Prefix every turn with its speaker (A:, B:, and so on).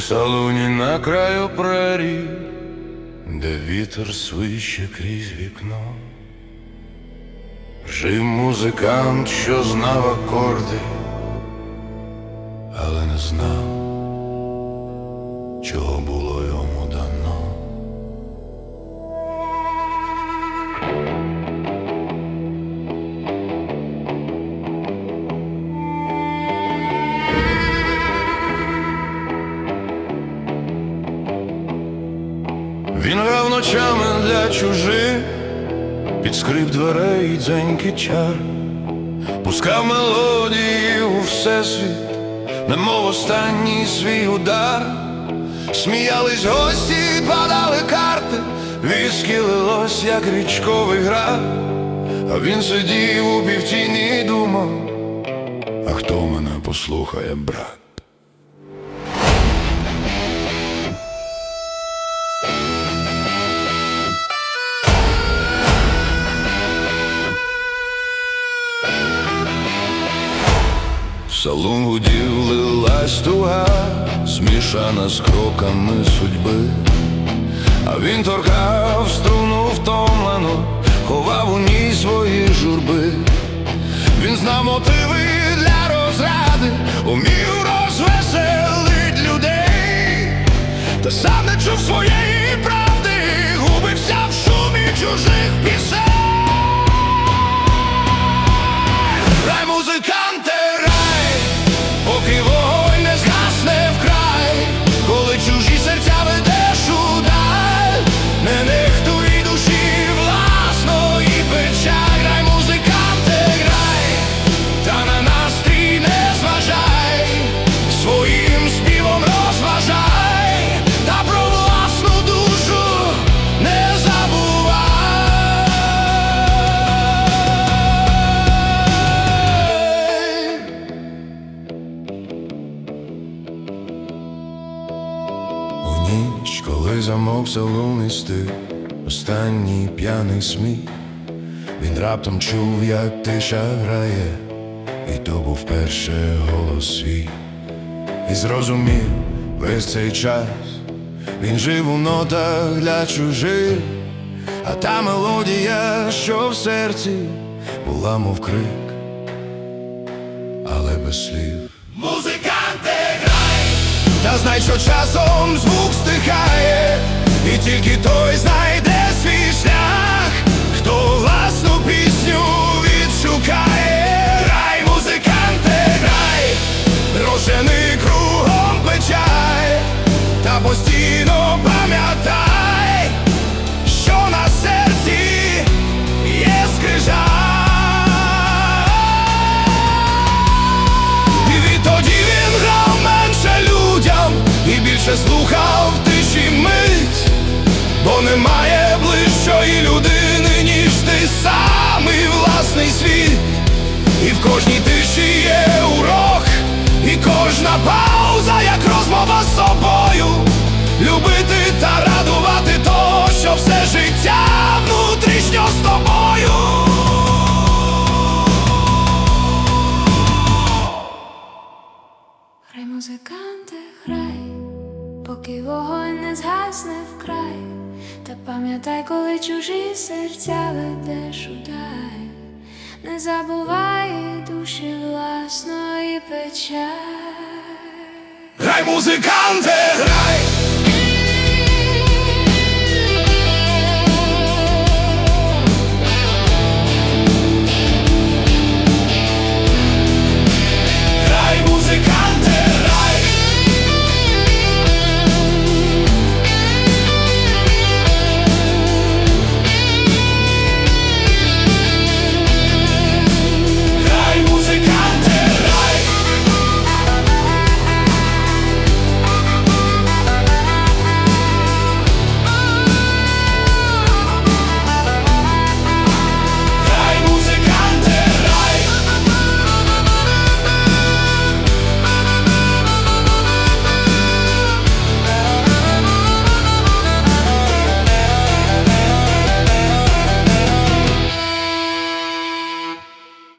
A: У салоні на краю прерії, де вітер свище крізь вікно. Жив музикант, що знав акорди, але не знав, чого було Він грав ночами для чужих, під скрип дверей і дзеньки чар, пускав мелодії у всесвіт, немов останній свій удар, сміялись гості, падали карти, віскі лилось, як річковий град, а він сидів у півтіні і думав, а хто мене послухає, брат? Салон гудів лилась туга, змішана з кроками судьби, а він торкав струну втомлену, ховав у ній свої журби. Він знав мотиви для розради, умів розвеселить людей, та сам не чув своєї правди, губився в шумі чужих пісень. Рай, музиканте, ніч, коли стих, останній п'яний сміх, він раптом чув, як тиша грає, і то був перше голос свій, і зрозумів весь цей час, він жив у нотах для чужих, а та мелодія, що в серці, була мов крик, але без слів. Та знай, що часом звук стихає, і тільки той знайде свій шлях, хто власну пісню відшукає. Грай, музиканте, грай, рожени собою, любити та радувати то, що все життя внутрішньо з тобою.
B: Грай, музиканте, грай, поки вогонь не згасне вкрай, та пам'ятай, коли чужі серця ведеш удай, не забувай душі власної печаль.
A: Грай, музиканте, грай,